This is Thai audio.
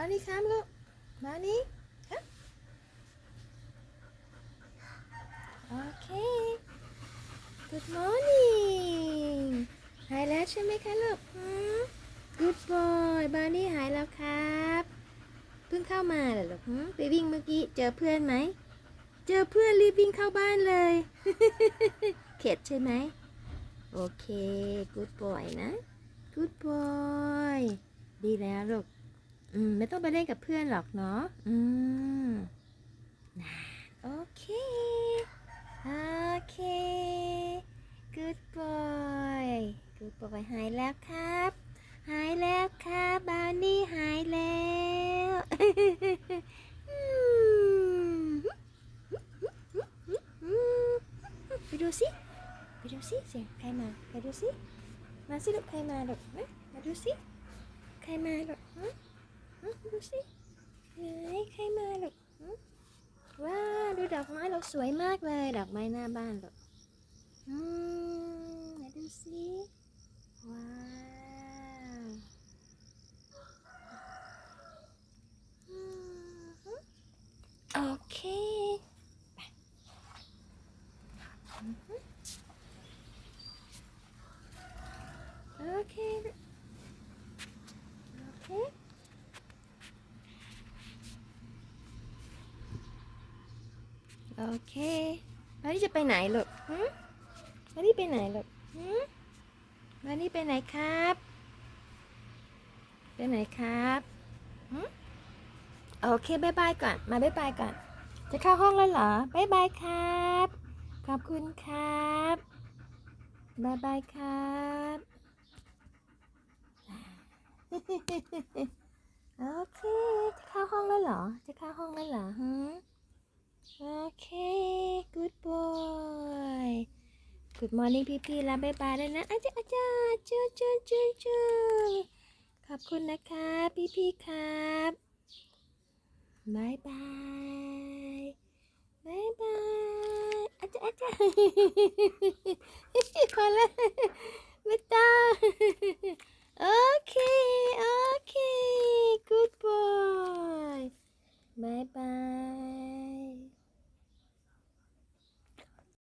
มานี่ครับลูก มานี่ครับโอเค Good morning หายแล้วใช่ไหมคะลูกหืม Good boy บานี่หายแล้วครับ เพิ่งเข้ามาเหรอลูกหืมไปวิ่งเมื่อกี้ เจอเพื่อนไหม เจอเพื่อนรีบวิ่งเข้าบ้านเลย เข็ดใช่ไหม โอเค Good boy นะ Good boy ดีแล้วลูก อืม ไม่ต้องไปเล่นกับเพื่อนหรอกเนาะ อืมน่าโอเค โอเค Good boy Good boy หายแล้วครับ หายแล้วครับบาวนี่หายแล้วอืมไปดูสิไปดูสิเสียงใครมาไปดูสิมาสิลูกใครมาลูกมามาดูสิใครมาลูก ดูสิไหนใครมาลูกว้าวดูดอกไม้เราสวยมากเลย ดอกไม้หน้าบ้านลูกอืมไหนดูสิว้าวฮึโอเคไปอืมฮึโอเคลูกโอเค โอเคแล้วนี่จะไปไหนลูกหืมแล้วนี่ไปไหนลูกหืมแล้วนี่ไปไหนครับ ไปไหนครับหืมโอเคบายบายก่อน มาบายบายก่อน จะเข้าห้องแล้วเหรอบายบายครับ ขอบคุณครับบายบายครับโอเค จะเข้าห้องแล้วเหรอ จะเข้าห้องแล้วเหรอฮึ โอเค good boy good morning พี่ๆแล้วบายบายแล้วนะอาจารย์อาจารย์จูจูจูจูขอบคุณนะคะพี่ๆครับบายบายบายบายอาจารย์อาจารย์ขอแล้วไม่ต้องโอเค โอเค good boy บายบาย